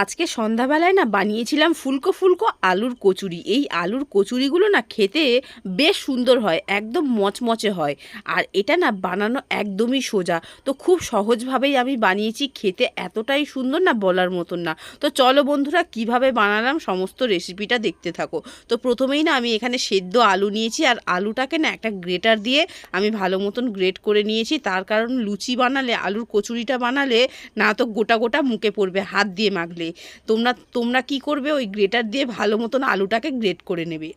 আজকে সন্ধ্যাবেলায় না বানিয়েছিলাম ফুলকো ফুলকো আলুর কচুরি। এই আলুর কচুরিগুলো না খেতে বেশ সুন্দর হয়, একদম মচমচে হয়। আর এটা না বানানো একদমই সোজা। তো খুব সহজভাবেই আমি বানিয়েছি, খেতে এতটাই সুন্দর না বলার মতন না। তো চলো বন্ধুরা, কীভাবে বানালাম সমস্ত রেসিপিটা দেখতে থাকো। তো প্রথমেই না আমি এখানে সেদ্ধ আলু নিয়েছি, আর আলুটাকে না একটা গ্রেটার দিয়ে আমি ভালো মতন গ্রেট করে নিয়েছি। তার কারণ লুচি বানালে, আলুর কচুরিটা বানালে না তো গোটা গোটা মুখে পড়বে, হাত দিয়ে মাখলে। তোমরা তোমরা কি করবে? ওই গ্রেটার দিয়ে ভালো মতন আলুটাকে গ্রেট করে নেবে।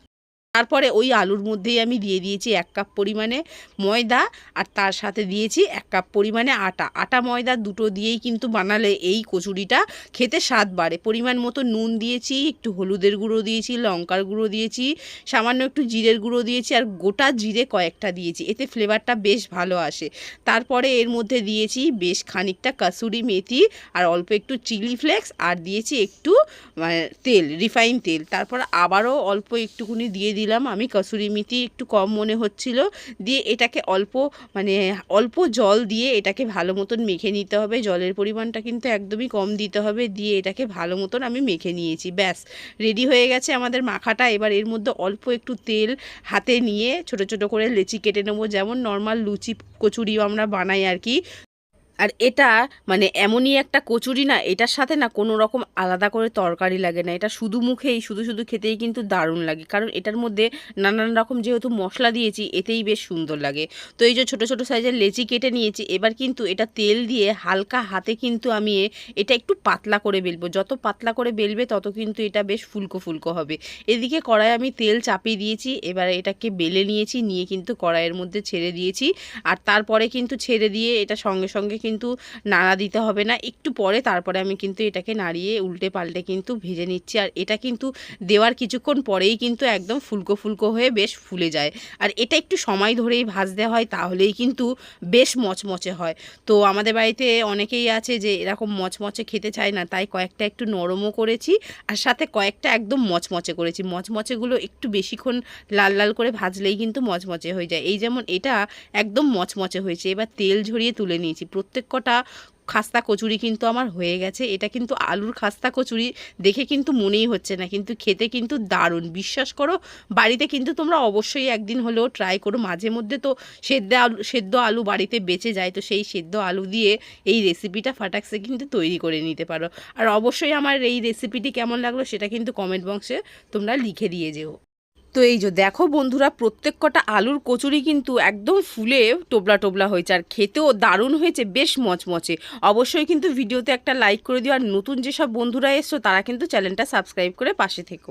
তারপরে ওই আলুর মধ্যেই আমি দিয়ে দিয়েছি এক কাপ পরিমাণে ময়দা আর তার সাথে দিয়েছি এক কাপ পরিমাণে আটা। আটা ময়দা দুটো দিয়েই কিন্তু বানালে এই কচুরিটা খেতে স্বাদ বাড়ে। পরিমাণ মতো নুন দিয়েছি একটু হলুদের গুঁড়ো দিয়েছি লঙ্কার গুঁড়ো দিয়েছি সামান্য একটু জিরের গুঁড়ো দিয়েছি আর গোটা জিরে কয়েকটা দিয়েছি। এতে ফ্লেভারটা বেশ ভালো আসে। তারপরে এর মধ্যে দিয়েছি বেশ খানিকটা কাসুরি মেথি আর অল্প একটু চিলি ফ্লেক্স আর দিয়েছি একটু মানে, তেল রিফাইন তেল। তারপর আবারও অল্প একটুখানি দিয়ে দিলাম। আমি কসুরি মেথি একটু কম মনে হচ্ছিল। দিয়ে এটাকে অল্প মানে অল্প জল দিয়ে এটাকে ভালো মতন মেখে নিতে হবে। জলের পরিমাণটা কিন্তু একদমই কম দিতে হবে। দিয়ে এটাকে ভালো মতন আমি মেখে নিয়েছি। ব্যাস, রেডি হয়ে গেছে আমাদের মাখাটা। এবার এর মধ্যে অল্প একটু তেল হাতে নিয়ে ছোট ছোট করে লেচি কেটে নেব। যেমন নর্মাল লুচি কচুরিও আমরা বানাই আর কি। আর এটা মানে এমনই একটা কচুরি না, এটার সাথে না কোনো রকম আলাদা করে তরকারি লাগে না। এটা শুধু মুখেই, শুধু শুধু খেতেই কিন্তু দারুণ লাগে। কারণ এটার মধ্যে নানান রকম যেহেতু মশলা দিয়েছি, এতেই বেশ সুন্দর লাগে। তো এই যে ছোটো ছোটো সাইজের লেচি কেটে নিয়েছি, এবার কিন্তু এটা তেল দিয়ে হালকা হাতে কিন্তু আমি এটা একটু পাতলা করে বেলবো। যত পাতলা করে বেলবে, তত কিন্তু এটা বেশ ফুলকো ফুলকো হবে। এদিকে কড়াই আমি তেল চাপিয়ে দিয়েছি, এবার এটাকে বেলে নিয়েছি, নিয়ে কিন্তু কড়াইয়ের মধ্যে ছেড়ে দিয়েছি। আর তারপরে কিন্তু ছেড়ে দিয়ে এটা সঙ্গে সঙ্গে কিন্তু নাড়া দিতে হবে না। একটু পরে তারপরে আমি কিন্তু এটাকে নাড়িয়ে উল্টে পাল্টে কিন্তু ভেজে নিচ্ছি। আর এটা কিন্তু দেওয়ার কিছুক্ষণ পরেই কিন্তু একদম ফুলকো ফুলকো হয়ে বেশ ফুলে যায়। আর এটা একটু সময় ধরেই ভাজতে হয়, তাহলেই কিন্তু বেশ মচমচে হয়। তো আমাদের বাড়িতে অনেকেই আছে যে এরকম মচমচে খেতে চায় না, তাই কয়েকটা একটু নরমও করেছি আর সাথে কয়েকটা একদম মচমচে করেছি। মচমচেগুলো একটু বেশিক্ষণ লাল লাল করে ভাজলেই কিন্তু মচমচে হয়ে যায়। এই যেমন এটা একদম মচমচে হয়েছে। এবার তেল ঝরিয়ে তুলে নিয়েছি। প্রত্যেক কটা খাস্তা কচুরি কিন্তু আমার হয়ে গেছে। এটা কিন্তু আলুর খাস্তা কচুরি দেখে কিন্তু মনেই হচ্ছে না, কিন্তু খেতে কিন্তু দারুণ। বিশ্বাস করো, বাড়িতে কিন্তু তোমরা অবশ্যই একদিন হলেও ট্রাই করো। মাঝে মধ্যে তো সেদ্ধ আলু সেদ্ধ আলু বাড়িতে বেঁচে যায়, তো সেই সেদ্ধ আলু দিয়ে এই রেসিপিটা ফাটাক্সে কিন্তু তৈরি করে নিতে পারো। আর অবশ্যই আমার এই রেসিপিটি কেমন লাগল সেটা কিন্তু কমেন্ট বক্সে তোমরা লিখে দিয়ে যেও। তো এই যে দেখো বন্ধুরা, প্রত্যেক কটা আলুর কচুরি কিন্তু একদম ফুলে টোবলা টোবলা হয়েছে আর খেতেও দারুণ হয়েছে, বেশ মচমচে। অবশ্যই কিন্তু ভিডিওতে একটা লাইক করে দিও আর নতুন যেসব বন্ধুরা এসছো তারা কিন্তু চ্যানেলটা সাবস্ক্রাইব করে পাশে থেকো।